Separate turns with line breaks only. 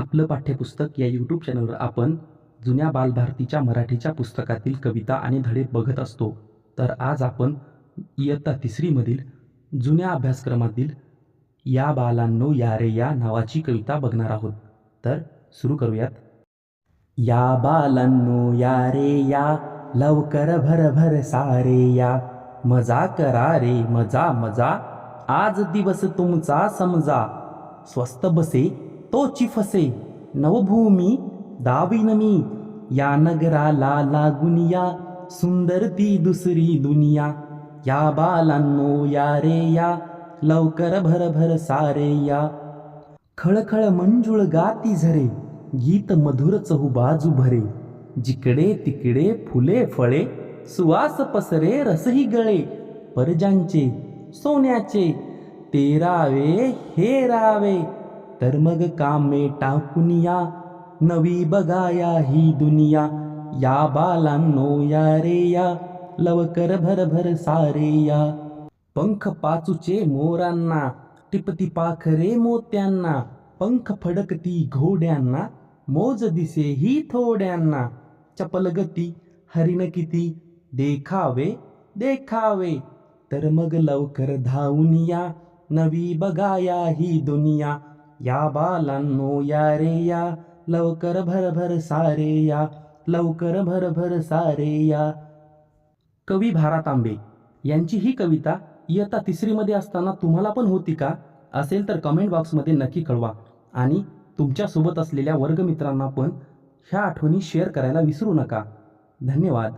आपलं पाठ्यपुस्तक या यूट्यूब चॅनलवर आपण जुन्या बालभारतीच्या मराठीच्या पुस्तकातील कविता आणि धडे बघत असतो. तर आज आपण इयत्ता तिसरीमधील जुन्या अभ्यासक्रमातील या बालांनो या रे या नावाची कविता बघणार आहोत. तर सुरू करूयात. या बालांनो या रे या लवकर भर भर सारे या मजा करा रे मजा मजा आज दिवस तुमचा समजा स्वस्त बसे तोची फसे नवभूमी दाविनमी या नगराला लागून या सुंदर ती दुसरी दुनिया या बालांनो या रे या लवकर भर भर सारे या खळखळ मंजुळ गाती झरे गीत मधुर चहू बाजू भरे जिकडे तिकडे फुले फळे सुवास पसरे रसही गळे परजांचे सोन्याचे तेरावे हे रावे तर मग कामे टाकून या. नवी बघाया ही दुनिया. या बालांनो या रे या. लवकर भर भर सारे या. पंख पाचूचे मोरांना. टिपती पाखरे मोत्यांना. पंख फडकती घोड्यांना. मोज दिसे ही थोड्यांना. चपल गती हरिण किती. देखावे देखावे. तर मग लवकर धावून या. नवी बघाया ही दुनिया. या बालांनो या रे या. लवकर भर भर सारे या. लवकर भर भर सारे या. कवी भारा तांबे यांची ही कविता इयत्ता तिसरीमध्ये असताना तुम्हाला पण होती का? असेल तर कमेंट बॉक्समध्ये नक्की कळवा. आणि तुमच्यासोबत असलेल्या वर्गमित्रांना पण ह्या आठवणी शेअर करायला विसरू नका. धन्यवाद.